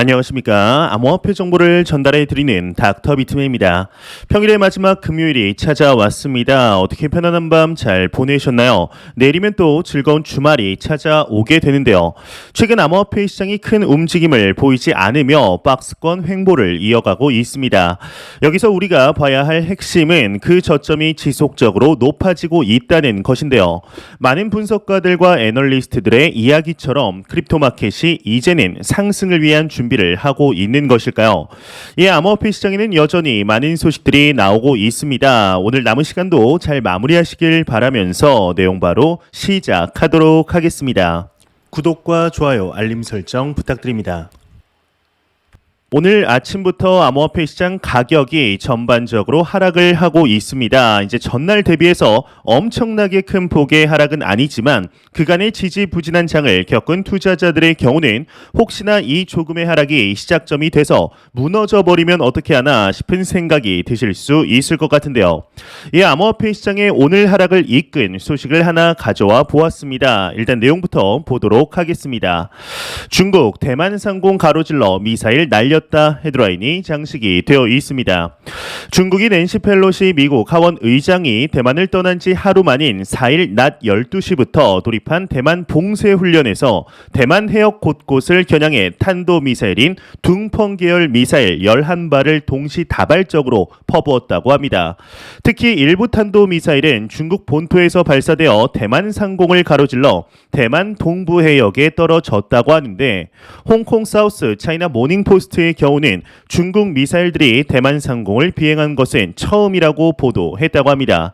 안녕하십니까. 암호화폐 정보를 전달해 드리는 닥터 비트맨입니다. 평일의 마지막 금요일이 찾아왔습니다. 어떻게 편안한 밤 잘 보내셨나요? 내일이면 또 즐거운 주말이 찾아오게 되는데요. 최근 암호화폐 시장이 큰 움직임을 보이지 않으며 박스권 횡보를 이어가고 있습니다. 여기서 우리가 봐야 할 핵심은 그 저점이 지속적으로 높아지고 있다는 것인데요. 많은 분석가들과 애널리스트들의 이야기처럼 크립토 마켓이 이제는 상승을 위한 준비 를 하고 있는 것일까요? 이 암호화폐 시장에는 여전히 많은 소식들이 나오고 있습니다. 오늘 남은 시간도 잘 마무리하시길 바라면서 내용 바로 시작하도록 하겠습니다. 구독과 좋아요, 알림 설정 부탁드립니다. 오늘 아침부터 암호화폐 시장 가격이 전반적으로 하락을 하고 있습니다. 이제 전날 대비해서 엄청나게 큰 폭의 하락은 아니지만 그간의 지지부진한 장을 겪은 투자자들의 경우는 혹시나 이 조금의 하락이 시작점이 돼서 무너져 버리면 어떻게 하나 싶은 생각이 드실 수 있을 것 같은데요. 이 암호화폐 시장의 오늘 하락을 이끈 소식을 하나 가져와 보았습니다. 일단 내용부터 보도록 하겠습니다. 중국 대만 상공 가로질러 미사일 날 렸다 헤드라인이 장식이 되어 있습니다. 중국이 낸시 펠로시 미국 하원 의장이 대만을 떠난 지 하루 만인 4일 낮 12시부터 돌입한 대만 봉쇄 훈련에서 대만 해역 곳곳을 겨냥해 탄도 미사일인 둥펑 계열 미사일 11발을 동시 다발적으로 퍼부었다고 합니다. 특히 일부 탄도 미사일은 중국 본토에서 발사되어 대만 상공을 가로질러 대만 동부 해역에 떨어졌다고 하는데 홍콩 사우스 차이나 모닝 포스트 의 경우는 중국 미사일들이 대만 상공을 비행한 것은 처음이라고 보도했다고 합니다.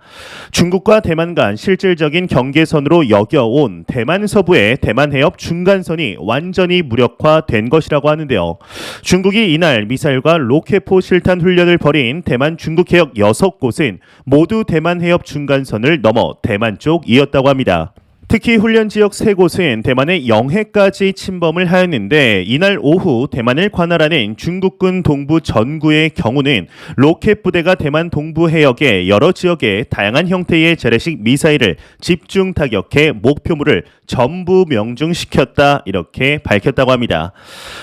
중국과 대만 간 실질적인 경계선으로 여겨온 대만 서부의 대만 해협 중간선이 완전히 무력화된 것이라고 하는데요. 중국이 이날 미사일과 로켓포 실탄 훈련을 벌인 대만 중국 해역 6곳은 모두 대만 해협 중간선을 넘어 대만 쪽이었다고 합니다. 특히 훈련 지역 세 곳은 대만의 영해까지 침범을 하였는데 이날 오후 대만을 관할하는 중국군 동부 전구의 경우는 로켓 부대가 대만 동부 해역의 여러 지역에 다양한 형태의 재래식 미사일을 집중 타격해 목표물을 전부 명중시켰다 이렇게 밝혔다고 합니다.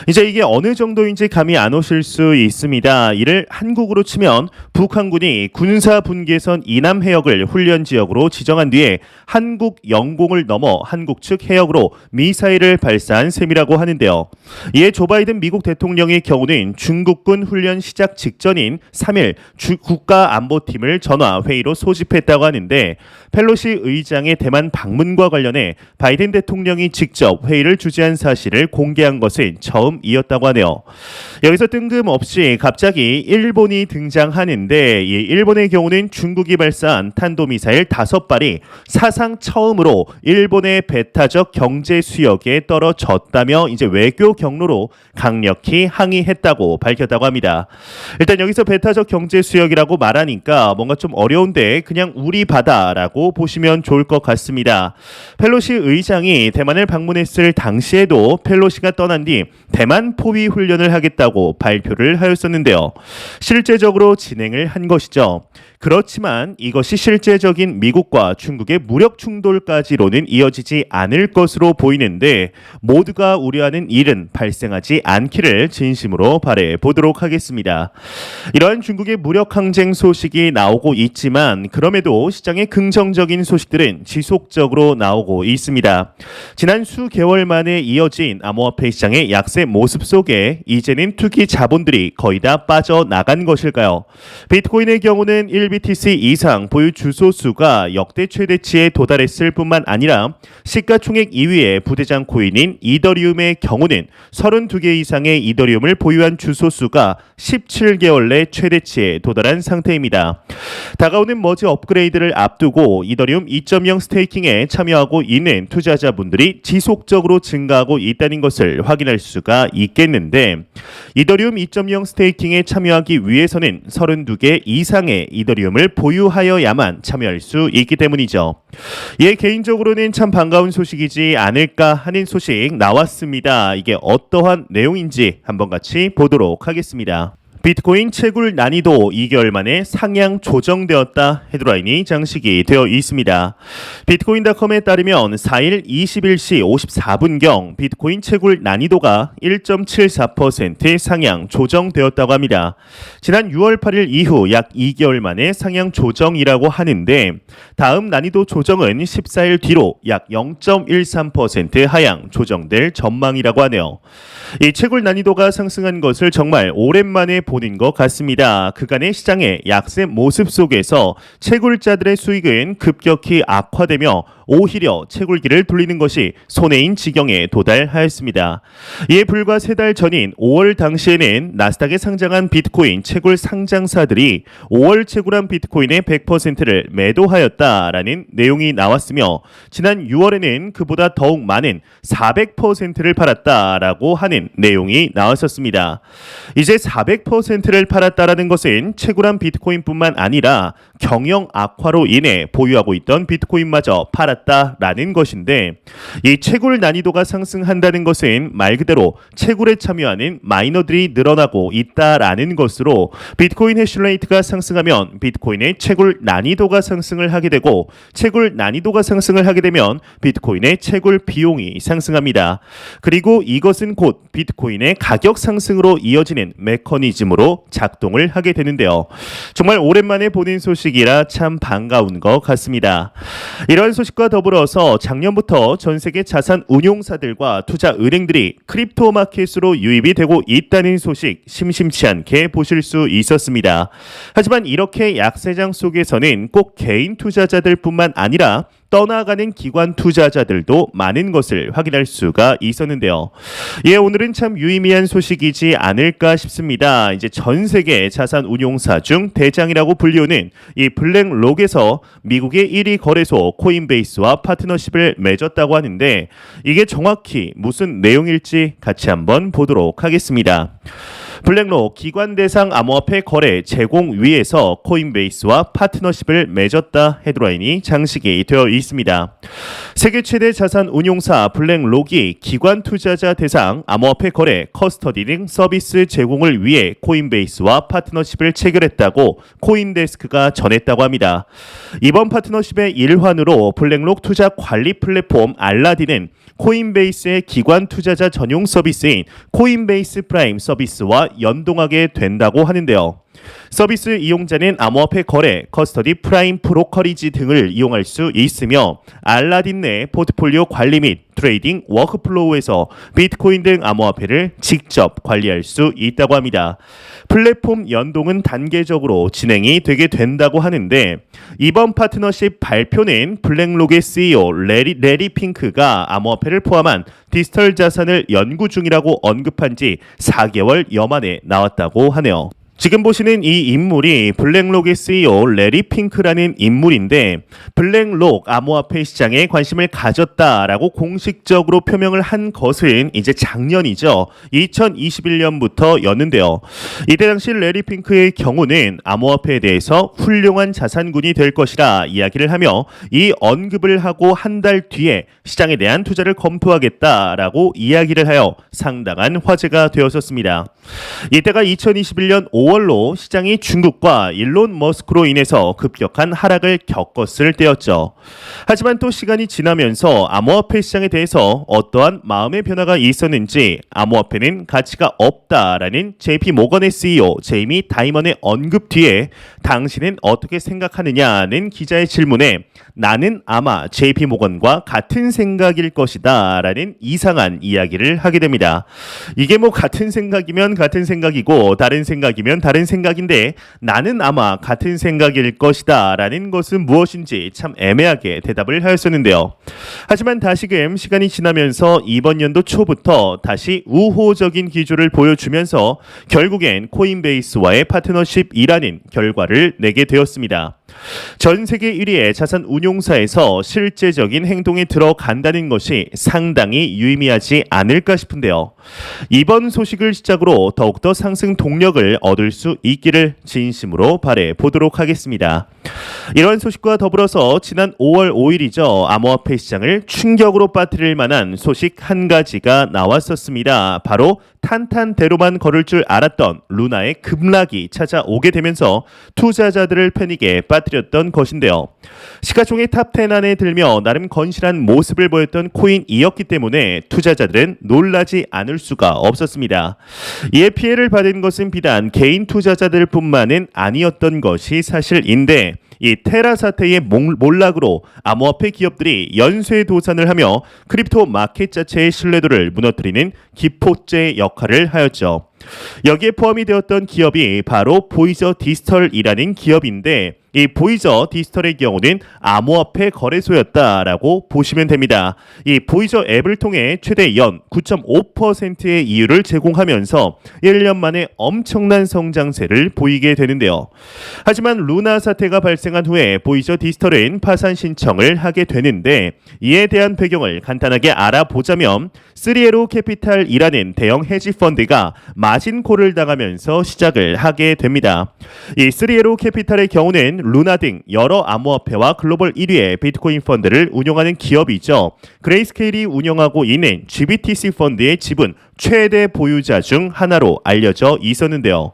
이제 이게 어느 정도인지 감이 안 오실 수 있습니다. 이를 한국으로 치면 북한군이 군사 분계선 이남 해역을 훈련 지역으로 지정한 뒤에 한국 영공 을 넘어 한국 측 해역으로 미사일을 발사한 셈이라고 하는데요. 이에 조 바이든 미국 대통령의 경우는 중국군 훈련 시작 직전인 3일 주 국가안보팀을 전화 회의로 소집했다고 하는데 펠로시 의장의 대만 방문과 관련해 바이든 대통령이 직접 회의를 주재한 사실을 공개한 것은 처음이었다고 하네요. 여기서 뜬금없이 갑자기 일본이 등장하는데 이 일본의 경우는 중국이 발사한 탄도미사일 다섯 발이 사상 처음으로 일본의 배타적 경제 수역에 떨어졌다며 이제 외교 경로로 강력히 항의했다고 밝혔다고 합니다. 일단 여기서 배타적 경제 수역이라고 말하니까 뭔가 좀 어려운데 그냥 우리 바다라고 보시면 좋을 것 같습니다. 펠로시 의장이 대만을 방문했을 당시에도 펠로시가 떠난 뒤 대만 포위 훈련을 하겠다고 발표를 하였었는데요. 실제적으로 진행을 한 것이죠. 그렇지만 이것이 실제적인 미국과 중국의 무력 충돌까지로는 이어지지 않을 것으로 보이는데 모두가 우려하는 일은 발생하지 않기를 진심으로 바래 보도록 하겠습니다. 이러한 중국의 무력 항쟁 소식이 나오고 있지만 그럼에도 시장의 긍정적인 소식들은 지속적으로 나오고 있습니다. 지난 수 개월 만에 이어진 암호화폐 시장의 약세 모습 속에 이제는 투기 자본들이 거의 다 빠져나간 것일까요? 비트코인의 경우는 1BTC 이상 보유 주소 수가 역대 최대치에 도달했을 뿐만 아니라 시가총액 2위의 부대장 코인인 이더리움의 경우는 32개 이상의 이더리움을 보유한 주소 수가 17개월 내 최대치에 도달한 상태입니다. 다가오는 머지 업그레이드를 앞두고 이더리움 2.0 스테이킹에 참여하고 있는 투자자분들이 지속적으로 증가하고 있다는 것을 확인할 수가 있겠는데 이더리움 2.0 스테이킹에 참여하기 위해서는 32개 이상의 이더리움 을 보유하여야만 참여할 수 있기 때문이죠. 예, 개인적으로는 참 반가운 소식이지 않을까 하는 소식 나왔습니다. 이게 어떠한 내용인지 한번 같이 보도록 하겠습니다. 비트코인 채굴 난이도 2개월 만에 상향 조정되었다 헤드라인이 장식이 되어 있습니다. 비트코인닷컴에 따르면 4일 21시 54분경 비트코인 채굴 난이도가 1.74% 상향 조정되었다고 합니다. 지난 6월 8일 이후 약 2개월 만에 상향 조정이라고 하는데 다음 난이도 조정은 14일 뒤로 약 0.13% 하향 조정될 전망이라고 하네요. 이 채굴 난이도가 상승한 것을 정말 오랜만에 보는 것 같습니다. 그간의 시장의 약세 모습 속에서 채굴자들의 수익은 급격히 악화되며 오히려 채굴기를 돌리는 것이 손해인 지경에 도달하였습니다. 이에 불과 세 달 전인 5월 당시에는 나스닥에 상장한 비트코인 채굴 상장사들이 5월 채굴한 비트코인의 100%를 매도하였다라는 내용이 나왔으며 지난 6월에는 그보다 더욱 많은 400%를 팔았다라고 하는 내용이 나왔었습니다. 이제 400%를 팔았다라는 것은 채굴한 비트코인뿐만 아니라 경영 악화로 인해 보유하고 있던 비트코인마저 팔았다 라는 것인데 이 채굴 난이도가 상승한다는 것은 말 그대로 채굴에 참여하는 마이너들이 늘어나고 있다라는 것으로 비트코인 해시레이트가 상승하면 비트코인의 채굴 난이도가 상승을 하게 되고 채굴 난이도가 상승을 하게 되면 비트코인의 채굴 비용이 상승합니다. 그리고 이것은 곧 비트코인의 가격 상승으로 이어지는 메커니즘으로 작동을 하게 되는데요. 정말 오랜만에 보는 소식이라 참 반가운 것 같습니다. 이러한 소식과 더불어서 작년부터 전 세계 자산 운용사들과 투자 은행들이 크립토 마켓으로 유입이 되고 있다는 소식 심심치 않게 보실 수 있었습니다. 하지만 이렇게 약세장 속에서는 꼭 개인 투자자들뿐만 아니라 떠나가는 기관 투자자들도 많은 것을 확인할 수가 있었는데요. 예, 오늘은 참 유의미한 소식이지 않을까 싶습니다. 이제 전 세계 자산 운용사 중 대장이라고 불리우는 이 블랙록에서 미국의 1위 거래소 코인베이스와 파트너십을 맺었다고 하는데 이게 정확히 무슨 내용일지 같이 한번 보도록 하겠습니다. 블랙록 기관 대상 암호화폐 거래 제공 위에서 코인베이스와 파트너십을 맺었다 헤드라인이 장식이 되어 있습니다. 세계 최대 자산 운용사 블랙록이 기관 투자자 대상 암호화폐 거래 커스터디링 서비스 제공을 위해 코인베이스와 파트너십을 체결했다고 코인데스크가 전했다고 합니다. 이번 파트너십의 일환으로 블랙록 투자 관리 플랫폼 알라딘은 코인베이스의 기관 투자자 전용 서비스인 코인베이스 프라임 서비스와 연동하게 된다고 하는데요. 서비스 이용자는 암호화폐 거래, 커스터디 프라임 프로커리지 등을 이용할 수 있으며 알라딘 내 포트폴리오 관리 및 트레이딩 워크플로우에서 비트코인 등 암호화폐를 직접 관리할 수 있다고 합니다. 플랫폼 연동은 단계적으로 진행이 되게 된다고 하는데 이번 파트너십 발표는 블랙록의 CEO 레리, 레리 핑크가 암호화폐를 포함한 디지털 자산을 연구 중이라고 언급한 지 4개월 여 만에 나왔다고 하네요. 지금 보시는 이 인물이 블랙록의 CEO 레리 핑크라는 인물인데 블랙록 암호화폐 시장에 관심을 가졌다라고 공식적으로 표명을 한 것은 이제 작년이죠. 2021년부터 였는데요. 이때 당시 레리 핑크의 경우는 암호화폐에 대해서 훌륭한 자산군이 될 것이라 이야기를 하며 이 언급을 하고 한 달 뒤에 시장에 대한 투자를 검토하겠다라고 이야기를 하여 상당한 화제가 되었었습니다. 이때가 2021년 5월로 시장이 중국과 일론 머스크로 인해서 급격한 하락을 겪었을 때였죠. 하지만 또 시간이 지나면서 암호화폐 시장에 대해서 어떠한 마음의 변화가 있었는지 암호화폐는 가치가 없다라는 JP 모건의 CEO 제이미 다이먼의 언급 뒤에 당신은 어떻게 생각하느냐는 기자의 질문에 나는 아마 JP 모건과 같은 생각일 것이다 라는 이상한 이야기를 하게 됩니다. 이게 뭐 같은 생각이면 같은 생각이고 다른 생각이면 다른 생각인데 나는 아마 같은 생각일 것이다 라는 것은 무엇인지 참 애매하게 대답을 하였었는데요. 하지만 다시금 시간이 지나면서 이번 연도 초부터 다시 우호적인 기조를 보여주면서 결국엔 코인베이스와의 파트너십이라는 결과를 내게 되었습니다. 전 세계 1위의 자산 운용사에서 실제적인 행동에 들어간다는 것이 상당히 유의미하지 않을까 싶은데요. 이번 소식을 시작으로 더욱더 상승 동력을 얻을 수 있기를 진심으로 바래 보도록 하겠습니다. 이런 소식과 더불어서 지난 5월 5일이죠. 암호화폐 시장을 충격으로 빠뜨릴 만한 소식 한 가지가 나왔었습니다. 바로 탄탄대로만 걸을 줄 알았던 루나의 급락이 찾아오게 되면서 투자자들을 패닉에 빠뜨렸던 것인데요. 시가총액 탑10 안에 들며 나름 건실한 모습을 보였던 코인이었기 때문에 투자자들은 놀라지 않을 수가 없었습니다. 이에 피해를 받은 것은 비단 개인 투자자들뿐만은 아니었던 것이 사실인데 이 테라 사태의 몽- 몰락으로 암호화폐 기업들이 연쇄 도산을 하며 크립토 마켓 자체의 신뢰도를 무너뜨리는 기포제 역할을 하였죠. 여기에 포함이 되었던 기업이 바로 보이저 디지털이라는 기업인데 이 보이저 디지털의 경우는 암호화폐 거래소였다라고 보시면 됩니다. 이 보이저 앱을 통해 최대 연 9.5%의 이율을 제공하면서 1년 만에 엄청난 성장세를 보이게 되는데요. 하지만 루나 사태가 발생한 후에 보이저 디지털은 파산 신청을 하게 되는데 이에 대한 배경을 간단하게 알아보자면 3에로 캐피탈이라는 대형 헤지 펀드가 마진콜을 당하면서 시작을 하게 됩니다. 이 3에로 캐피탈의 경우는 루나 등 여러 암호화폐와 글로벌 1위의 비트코인 펀드를 운영하는 기업이죠. 그레이스케일이 운영하고 있는 GBTC 펀드의 지분 최대 보유자 중 하나로 알려져 있었는데요.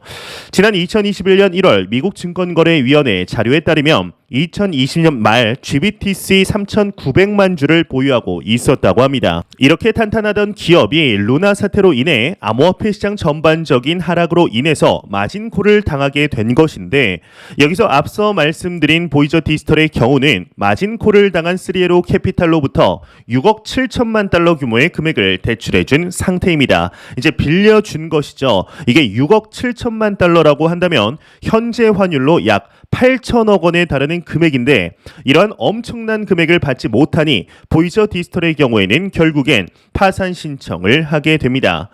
지난 2021년 1월 미국 증권거래위원회 자료에 따르면 2020년 말 GBTC 3,900만 주를 보유하고 있었다고 합니다. 이렇게 탄탄하던 기업이 루나 사태로 인해 암호화폐 시장 전반적인 하락으로 인해서 마진콜을 당하게 된 것인데 여기서 앞서 말씀드린 보이저 디지털의 경우는 마진콜을 당한 3에로 캐피탈로부터 6억 7천만 달러 규모의 금액을 대출해준 상태입니다. 이제 빌려준 것이죠. 이게 6억 7천만 달러라고 한다면 현재 환율로 약 8천억 원에 달하는 금액인데 이러한 엄청난 금액을 받지 못하니 보이저 디지털의 경우에는 결국엔 파산 신청을 하게 됩니다.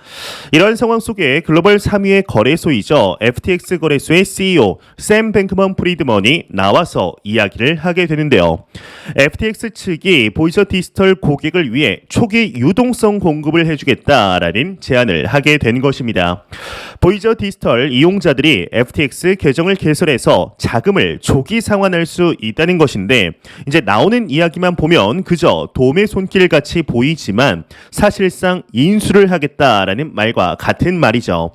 이런 상황 속에 글로벌 3위의 거래소이죠. FTX 거래소의 CEO 샘 뱅크먼 프리드먼이 나와서 이야기를 하게 되는데요. FTX 측이 보이저 디지털 고객을 위해 초기 유동성 공급을 해주겠다라는 제안을 하게 된 것입니다. 보이저 디지털 이용자들이 FTX 계정을 개설해서 자금을 조기 상환할 수 있다는 것인데 이제 나오는 이야기만 보면 그저 도매 손길 같이 보이지만 사실상 인수를 하겠다라는 말과 같은 말이죠.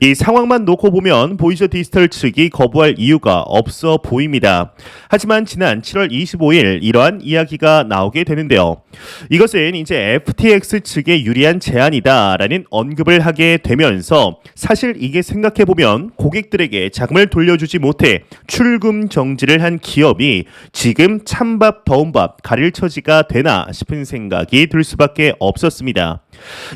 이 상황만 놓고 보면 보이저 디지털 측이 거부할 이유가 없어 보입니다. 하지만 지난 7월 25일 이러한 이야기가 나오게 되는데요. 이것은 이제 FTX 측의 유리한 제안이다라는 언급을 하게 되면서 사실 이게 생각해 보면 고객들에게 자금을 돌려주지 못해 출금 정지를 한 기업이 지금 찬밥 더운 밥 가릴 처지가 되나 싶은 생각이 들 수밖에 없었습니다.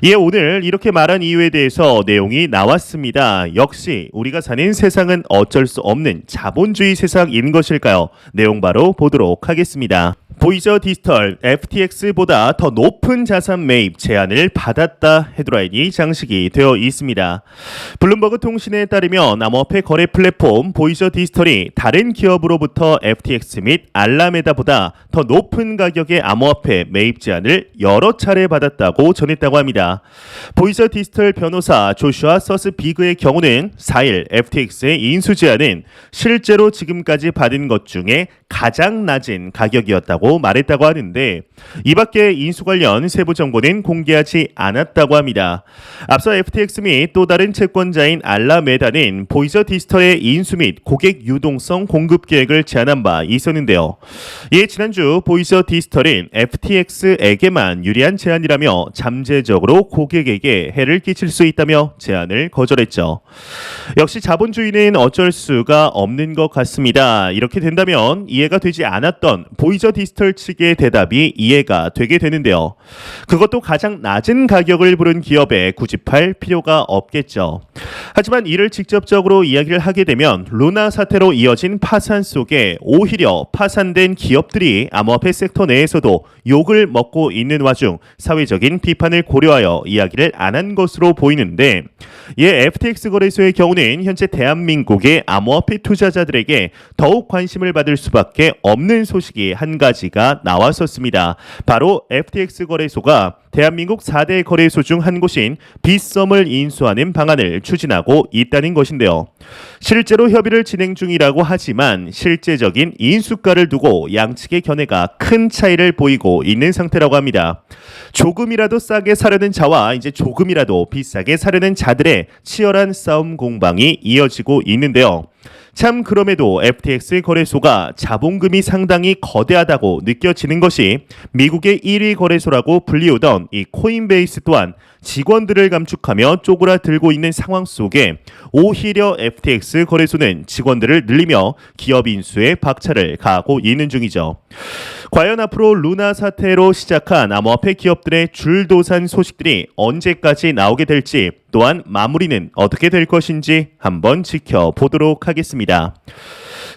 이에 오늘 이렇게 말한 이유에 대해서 내용이 나왔습니다. 역시 우리가 사는 세상은 어쩔 수 없는 자본주의 세상인 것일까요? 내용 바로 보도록 하겠습니다. 보이저 디지털 FTX보다 더 높은 자산 매입 제안을 받았다 헤드라인이 장식이 되어 있습니다. 블룸버그 통신에 따르면 암호화폐 거래 플랫폼 보이저 디지털이 다른 기업으로부터 FTX 및 알라메다보다 더 높은 가격의 암호화폐 매입 제안을 여러 차례 받았다고 전했다고 합니다. 보이저 디지털 변호사 조슈아 서스 비그의 경우는 4일 FTX의 인수 제안은 실제로 지금까지 받은 것 중에 가장 낮은 가격이었다고 말했다고 하는데 이 밖에 인수 관련 세부 정보는 공개하지 않았다고 합니다. 앞서 FTX 및 또 다른 채권자인 알라메다는 보이저 디지털의 인수 및 고객 유동성 공급 계획을 제안한 바 있었는데요. 이에 지난주 보이저 디지털은 FTX에게만 유리한 제안이라며 잠재 적으로 고객에게 해를 끼칠 수 있다며 제안을 거절했죠. 역시 자본주의는 어쩔 수가 없는 것 같습니다. 이렇게 된다면 이해가 되지 않았던 보이저 디지털 측의 대답이 이해가 되게 되는데요. 그것도 가장 낮은 가격을 부른 기업에 구집할 필요가 없겠죠. 하지만 이를 직접적으로 이야기를 하게 되면 루나 사태로 이어진 파산 속에 오히려 파산된 기업들이 암호화폐 섹터 내에서도 욕을 먹고 있는 와중 사회적인 비판을 고려하여 이야기를 안 한 것으로 보이는데 이에 FTX 거래소의 경우는 현재 대한민국의 암호화폐 투자자들에게 더욱 관심을 받을 수밖에 없는 소식이 한 가지가 나왔었습니다. 바로 FTX 거래소가 대한민국 4대 거래소 중 한 곳인 빗썸을 인수하는 방안을 추진하고 있다는 것인데요. 실제로 협의를 진행 중이라고 하지만 실제적인 인수가를 두고 양측의 견해가 큰 차이를 보이고 있는 상태라고 합니다. 조금이라도 싸게 사려는 자와 이제 조금이라도 비싸게 사려는 자들의 치열한 싸움 공방이 이어지고 있는데요. 참 그럼에도 FTX 거래소가 자본금이 상당히 거대하다고 느껴지는 것이 미국의 1위 거래소라고 불리우던 이 코인베이스 또한 직원들을 감축하며 쪼그라들고 있는 상황 속에 오히려 FTX 거래소는 직원들을 늘리며 기업 인수에 박차를 가하고 있는 중이죠. 과연 앞으로 루나 사태로 시작한 암호화폐 기업들의 줄도산 소식들이 언제까지 나오게 될지 또한 마무리는 어떻게 될 것인지 한번 지켜보도록 하겠습니다.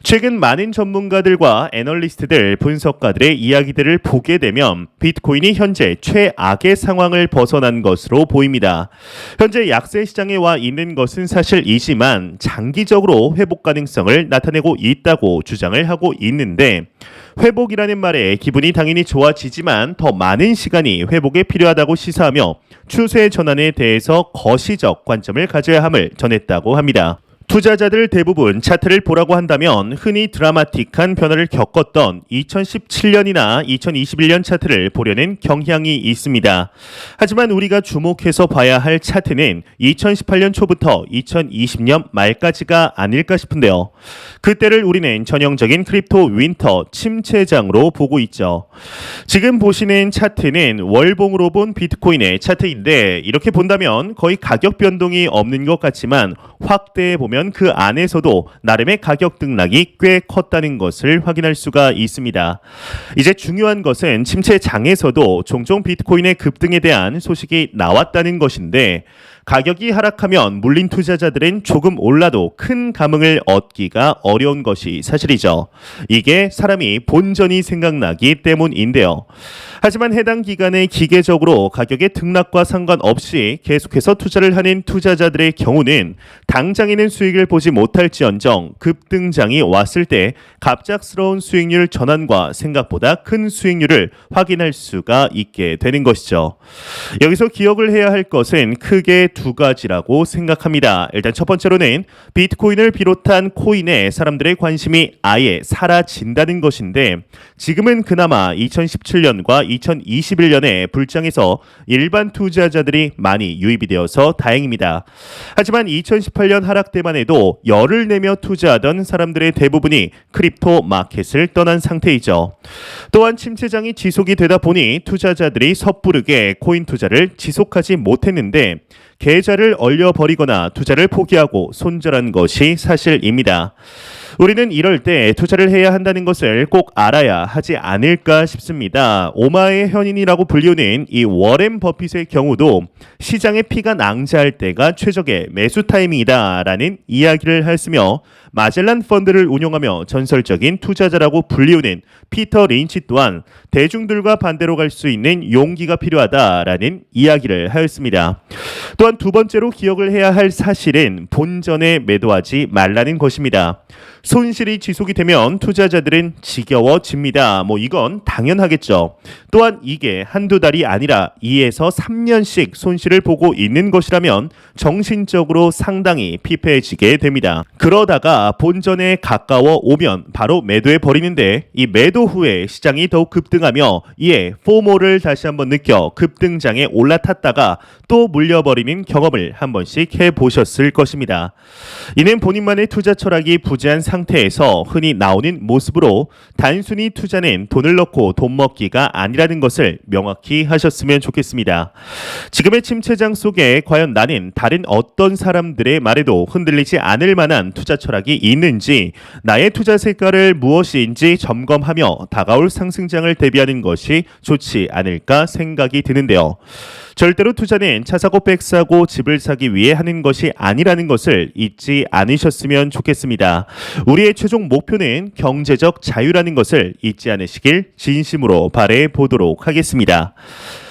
최근 많은 전문가들과 애널리스트들, 분석가들의 이야기들을 보게 되면 비트코인이 현재 최악의 상황을 벗어난 것으로 보입니다. 현재 약세 시장에 와 있는 것은 사실이지만 장기적으로 회복 가능성을 나타내고 있다고 주장을 하고 있는데 회복이라는 말에 기분이 당연히 좋아지지만 더 많은 시간이 회복에 필요하다고 시사하며 추세 전환에 대해서 거시적 관점을 가져야 함을 전했다고 합니다. 투자자들 대부분 차트를 보라고 한다면 흔히 드라마틱한 변화를 겪었던 2017년이나 2021년 차트를 보려는 경향이 있습니다. 하지만 우리가 주목해서 봐야 할 차트는 2018년 초부터 2020년 말까지가 아닐까 싶은데요. 그때를 우리는 전형적인 크립토 윈터 침체장으로 보고 있죠. 지금 보시는 차트는 월봉으로 본 비트코인의 차트인데 이렇게 본다면 거의 가격 변동이 없는 것 같지만 확대해 보면 그 안에서도 나름의 가격 등락이 꽤 컸다는 것을 확인할 수가 있습니다. 이제 중요한 것은 침체 장에서도 종종 비트코인의 급등에 대한 소식이 나왔다는 것인데 가격이 하락하면 물린 투자자들은 조금 올라도 큰 감흥을 얻기가 어려운 것이 사실이죠. 이게 사람이 본전이 생각나기 때문인데요. 하지만 해당 기간에 기계적으로 가격의 등락과 상관없이 계속해서 투자를 하는 투자자들의 경우는 당장에는 수익을 보지 못할지언정 급등장이 왔을 때 갑작스러운 수익률 전환과 생각보다 큰 수익률을 확인할 수가 있게 되는 것이죠. 여기서 기억을 해야 할 것은 크게 두 가지라고 생각합니다. 일단 첫 번째로는 비트코인을 비롯한 코인에 사람들의 관심이 아예 사라진다는 것인데 지금은 그나마 2017년과 2021년에 불장에서 일반 투자자들이 많이 유입이 되어서 다행입니다. 하지만 2018년 하락 때만 해도 열을 내며 투자하던 사람들의 대부분이 크립토 마켓을 떠난 상태이죠. 또한 침체장이 지속이 되다 보니 투자자들이 섣부르게 코인 투자를 지속하지 못했는데 계좌를 얼려버리거나 투자를 포기하고 손절한 것이 사실입니다. 우리는 이럴 때 투자를 해야 한다는 것을 꼭 알아야 하지 않을까 싶습니다. 오마의 현인이라고 불리우는 이 워렌 버핏의 경우도 시장의 피가 낭자할 때가 최적의 매수 타이밍이다라는 이야기를 했으며 마젤란 펀드를 운용하며 전설적인 투자자라고 불리우는 피터 린치 또한 대중들과 반대로 갈 수 있는 용기가 필요하다라는 이야기를 하였습니다. 또한 두 번째로 기억을 해야 할 사실은 본전에 매도하지 말라는 것입니다. 손실이 지속이 되면 투자자들은 지겨워집니다. 뭐 이건 당연하겠죠. 또한 이게 한두 달이 아니라 2에서 3년씩 손실을 보고 있는 것이라면 정신적으로 상당히 피폐해지게 됩니다. 그러다가 본전에 가까워 오면 바로 매도해 버리는데 이 매도 후에 시장이 더욱 급등하며 이에 포모를 다시 한번 느껴 급등장에 올라탔다가 또 물려버리는 경험을 한 번씩 해 보셨을 것입니다. 이는 본인만의 투자 철학이 부재한 상태에서 흔히 나오는 모습으로 단순히 투자는 돈을 넣고 돈 먹기가 아니라는 것을 명확히 하셨으면 좋겠습니다. 지금의 침체장 속에 과연 나는 다른 어떤 사람들의 말에도 흔들리지 않을 만한 투자 철학 이 있는지 나의 투자 색깔을 무엇인지 점검하며 다가올 상승장을 대비하는 것이 좋지 않을까 생각이 드는데요. 절대로 투자는 차 사고 백 사고 집을 사기 위해 하는 것이 아니라는 것을 잊지 않으셨으면 좋겠습니다. 우리의 최종 목표는 경제적 자유라는 것을 잊지 않으시길 진심으로 바래 보도록 하겠습니다.